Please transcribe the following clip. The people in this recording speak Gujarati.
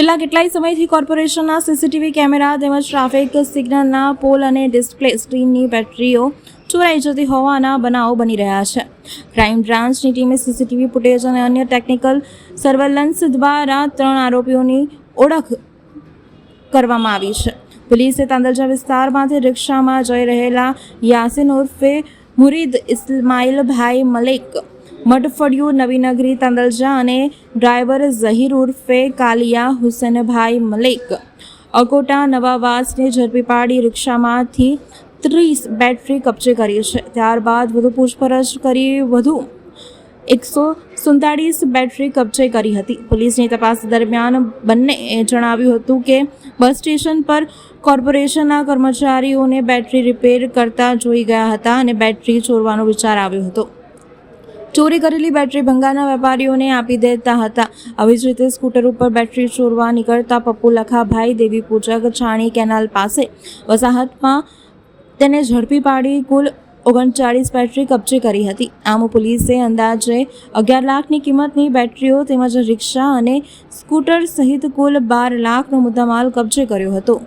છેલ્લા કેટલાય સમયથી કોર્પોરેશનના સીસીટીવી કેમેરા તેમજ ટ્રાફિક સિગ્નલના પોલ અને ડિસ્પ્લે સ્ક્રીનની બેટરીઓ ચોરાઈ જતી હોવાના બનાવો બની રહ્યા છે. ક્રાઇમ બ્રાન્ચની ટીમે સીસીટીવી ફૂટેજ અને અન્ય ટેકનિકલ સર્વેલન્સ દ્વારા ત્રણ આરોપીઓની ઓળખ કરવામાં આવી છે. પોલીસે તાંદલજા વિસ્તારમાંથી રિક્ષામાં જઈ રહેલા યાસીન ઉર્ફે મુરીદ ઇસ્માઇલભાઈ મલેક મઠફળિયું નવીનગરી, તાંદલજા અને ડ્રાઈવર ઝહીર ઉર્ફે કાલિયા હુસેનભાઈ મલેક. અકોટા નવાવાસને ઝડપી પાડી રિક્ષામાંથી ત્રીસ બેટરી કબજે કરી છે. ત્યારબાદ વધુ પૂછપરછ કરી વધુ એકસો સુડતાળીસ બેટરી કબજે કરી હતી. પોલીસની તપાસ દરમિયાન બંનેએ જણાવ્યું હતું કે બસ સ્ટેશન પર કોર્પોરેશનના કર્મચારીઓને બેટરી રિપેર કરતા જોઈ ગયા હતા અને બેટરી ચોરવાનો વિચાર આવ્યો હતો. ચોરી કરેલી બેટરી ભંગારના વેપારીઓને આપી દેતા હતા. આવી જ રીતે સ્કૂટર ઉપર બેટરી ચોરવા નીકળતા પપ્પુ લખાભાઈ દેવી પૂજક છાણી કેનાલ પાસે વસાહતમાં તેને ઝડપી પાડી કુલ ઓગણચાળીસ બેટરી કબજે કરી હતી. આમ પોલીસે અંદાજે અગિયાર લાખની કિંમતની બેટરીઓ તેમજ રિક્ષા અને સ્કૂટર સહિત કુલ બાર લાખનો મુદ્દામાલ કબજે કર્યો હતો.